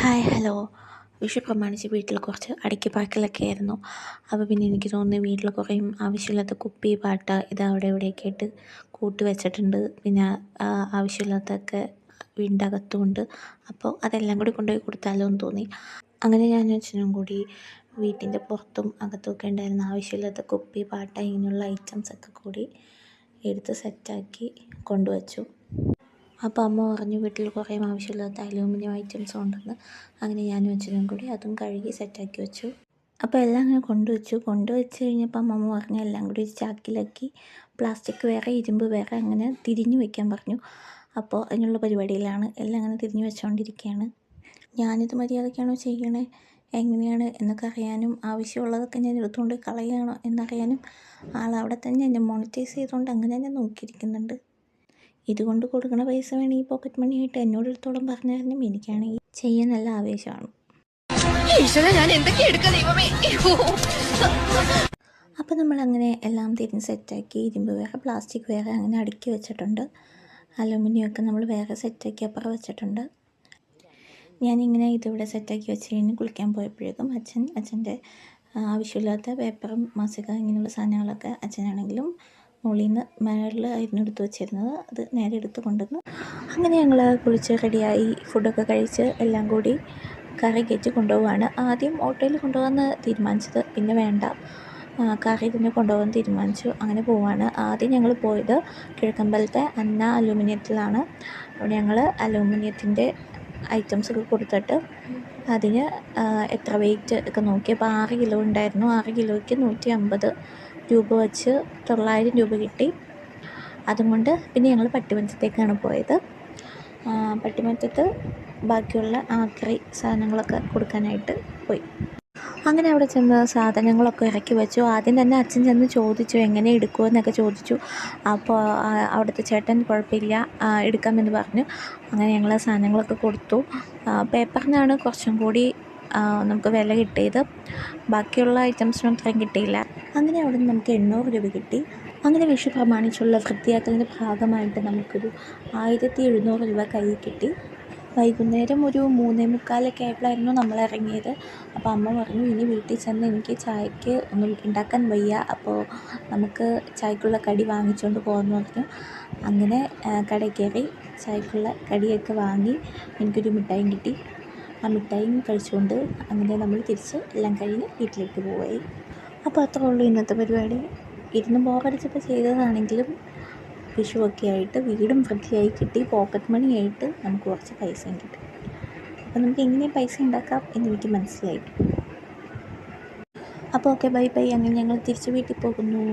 Hi hello Vishu പ്രമാണിച്ച് വീട്ടിൽ കുറച്ച് അടയ്ക്ക് പാക്കലൊക്കെ ആയിരുന്നു. അപ്പോൾ പിന്നെ എനിക്ക് തോന്നുന്നു വീട്ടിൽ കുറേ ആവശ്യമില്ലാത്ത കുപ്പി പാട്ട ഇത് അവിടെ ഇവിടെയൊക്കെ ആയിട്ട് കൂട്ടി വെച്ചിട്ടുണ്ട്. പിന്നെ ആവശ്യമില്ലാത്തൊക്കെ വീടിന്റെ അപ്പോൾ അതെല്ലാം കൂടി കൊണ്ടുപോയി കൊടുത്താലോ എന്ന് തോന്നി. അങ്ങനെ ഞാൻ അച്ഛനും കൂടി വീട്ടിന്റെ പുറത്തും അകത്തുമൊക്കെ ഉണ്ടായിരുന്ന ആവശ്യമില്ലാത്ത കുപ്പി പാട്ട ഇങ്ങനെയുള്ള ഐറ്റംസൊക്കെ കൂടി എടുത്ത് സെറ്റാക്കി കൊണ്ടുവച്ചു. അപ്പോൾ അമ്മ പറഞ്ഞു വീട്ടിൽ കുറേ ആവശ്യമില്ലാത്ത അലൂമിനിയം ഐറ്റംസ് ഉണ്ടെന്ന്. അങ്ങനെ ഞാനും അച്ഛനും കൂടി അതും കഴുകി സെറ്റാക്കി വെച്ചു. അപ്പോൾ എല്ലാം അങ്ങനെ കൊണ്ടുവച്ചു കൊണ്ടുവച്ച് കഴിഞ്ഞപ്പോൾ അമ്മ പറഞ്ഞു എല്ലാം കൂടി ഒരു ചാക്കിലാക്കി. പ്ലാസ്റ്റിക് വേറെ ഇരുമ്പ് വേറെ അങ്ങനെ തിരിഞ്ഞു വയ്ക്കാൻ പറഞ്ഞു. അപ്പോൾ അതിനുള്ള പരിപാടിയിലാണ് എല്ലാം അങ്ങനെ തിരിഞ്ഞു വെച്ചുകൊണ്ടിരിക്കുകയാണ് ഞാനിത് മര്യാദയ്ക്കാണോ ചെയ്യണേ? എങ്ങനെയാണ്? എന്നൊക്കെ അറിയാനും ആവശ്യമുള്ളതൊക്കെ ഞാൻ എടുത്തുകൊണ്ട് കളയുകയാണോ എന്നറിയാനും ആൾ അവിടെ തന്നെ എന്നെ മോണിറ്റൈസ് ചെയ്തുകൊണ്ട് അങ്ങനെ തന്നെ നോക്കിയിരിക്കുന്നുണ്ട്. ഇതുകൊണ്ട് കൊടുക്കുന്ന പൈസ വേണമെങ്കിൽ പോക്കറ്റ് മണി ആയിട്ട് എന്നോട് എടുത്തോളം പറഞ്ഞായിരുന്നു. എനിക്കാണെങ്കിൽ ചെയ്യാൻ നല്ല ആവേശമാണ്. അപ്പോൾ നമ്മളങ്ങനെ എല്ലാം തിരിഞ്ഞ് സെറ്റാക്കി ഇരുമ്പ് വേറെ പ്ലാസ്റ്റിക് വേറെ അങ്ങനെ അടുക്കി വെച്ചിട്ടുണ്ട്. അലുമിനിയം ഒക്കെ നമ്മൾ വേറെ സെറ്റാക്കി അപ്പുറം വെച്ചിട്ടുണ്ട്. ഞാനിങ്ങനെ ഇതിവിടെ സെറ്റാക്കി വെച്ച് കഴിഞ്ഞ് കുളിക്കാൻ പോയപ്പോഴേക്കും അച്ഛൻ അച്ഛന്റെ ആവശ്യമില്ലാത്ത പേപ്പറും മാസിക ഇങ്ങനെയുള്ള സാധനങ്ങളൊക്കെ അച്ഛനാണെങ്കിലും മുകളിൽ നിന്ന് മേളിലായിരുന്നു എടുത്ത് വെച്ചിരുന്നത്. അത് നേരെ എടുത്ത് കൊണ്ടുവന്നു. അങ്ങനെ ഞങ്ങൾ കുളിച്ച് റെഡിയായി ഫുഡൊക്കെ കഴിച്ച് എല്ലാം കൂടി കറി കയറ്റി കൊണ്ടുപോവാണ്. ആദ്യം ഓട്ടോയിൽ കൊണ്ടുപോകാമെന്ന് തീരുമാനിച്ചത് പിന്നെ വേണ്ട. കറി തന്നെ കൊണ്ടുപോകാൻ തീരുമാനിച്ചു. അങ്ങനെ പോവാണ്. ആദ്യം ഞങ്ങൾ പോയത് കിഴക്കമ്പലത്തെ അന്ന അലൂമിനിയത്തിലാണ്. അവിടെ ഞങ്ങൾ അലൂമിനിയത്തിന്റെ ഐറ്റംസ് ഒക്കെ കൊടുത്തിട്ട് അതിന് എത്ര വെയിറ്റ് ഒക്കെ നോക്കി. അപ്പോൾ ആറ് കിലോ ഉണ്ടായിരുന്നു. ആറ് കിലോയ്ക്ക് നൂറ്റി അമ്പത്. രൂപ വെച്ച് തൊള്ളായിരം രൂപ കിട്ടി. അതുകൊണ്ട് പിന്നെ ഞങ്ങൾ പട്ടിമഞ്ചത്തേക്കാണ് പോയത്. പട്ടിമഞ്ചത്ത് ബാക്കിയുള്ള ആക്രി സാധനങ്ങളൊക്കെ കൊടുക്കാനായിട്ട് പോയി. അങ്ങനെ അവിടെ ചെന്ന് സാധനങ്ങളൊക്കെ ഇറക്കി വെച്ചു. ആദ്യം തന്നെ അച്ഛൻ ചെന്ന് ചോദിച്ചു എങ്ങനെ എടുക്കുമെന്നൊക്കെ ചോദിച്ചു. അപ്പോൾ അവിടുത്തെ ചേട്ടൻ കുഴപ്പമില്ല എടുക്കാമെന്ന് പറഞ്ഞു. അങ്ങനെ ഞങ്ങൾ സാധനങ്ങളൊക്കെ കൊടുത്തു. പേപ്പറിനാണ് കുറച്ചും കൂടി നമുക്ക് വില കിട്ടിയത്. ബാക്കിയുള്ള ഐറ്റംസിനും അത്രയും കിട്ടിയില്ല. അങ്ങനെ അവിടെ നിന്ന് നമുക്ക് എണ്ണൂറ് രൂപ കിട്ടി. അങ്ങനെ വിഷു പ്രമാണിച്ചുള്ള വൃത്തിയാക്കലിന്റെ ഭാഗമായിട്ട് നമുക്കൊരു ആയിരത്തി എഴുന്നൂറ് രൂപ കയ്യിൽ കിട്ടി. വൈകുന്നേരം ഒരു മൂന്നേ മുക്കാലൊക്കെ ആയപ്പോഴായിരുന്നു നമ്മൾ ഇറങ്ങിയത്. അപ്പോൾ അമ്മ പറഞ്ഞു ഇനി വീട്ടിൽ ചെന്ന് എനിക്ക് ചായക്ക് ഒന്നും ഉണ്ടാക്കാൻ വയ്യ. അപ്പോൾ നമുക്ക് ചായക്കുള്ള കടി വാങ്ങിച്ചുകൊണ്ട് പോകാമെന്ന് പറഞ്ഞു. അങ്ങനെ കടയിൽ കയറി ചായക്കുള്ള കടിയൊക്കെ വാങ്ങി എനിക്കൊരു മിഠായി കിട്ടി. ആ മിഠായിയും കഴിച്ചുകൊണ്ട് അങ്ങനെ നമ്മൾ തിരിച്ച് എല്ലാം കഴിഞ്ഞ് വീട്ടിലേക്ക് പോവുകയായി അപ്പോൾ അത്രേ ഉള്ളൂ ഇന്നത്തെ പരിപാടി. ഇരുന്ന് ബോറടിച്ചപ്പോൾ ചെയ്തതാണെങ്കിലും വിഷുവൊക്കെ ആയിട്ട് വീടും വൃത്തിയായി കിട്ടി. പോക്കറ്റ് മണി ആയിട്ട് നമുക്ക് കുറച്ച് പൈസയും കിട്ടി. അപ്പോൾ നമുക്ക് എങ്ങനെ പൈസ ഉണ്ടാക്കാം എന്ന് എനിക്ക് മനസ്സിലായി. അപ്പോൾ ഓക്കെ ബൈ ബൈ അങ്ങനെ ഞങ്ങൾ തിരിച്ച് വീട്ടിൽ പോകുന്നു.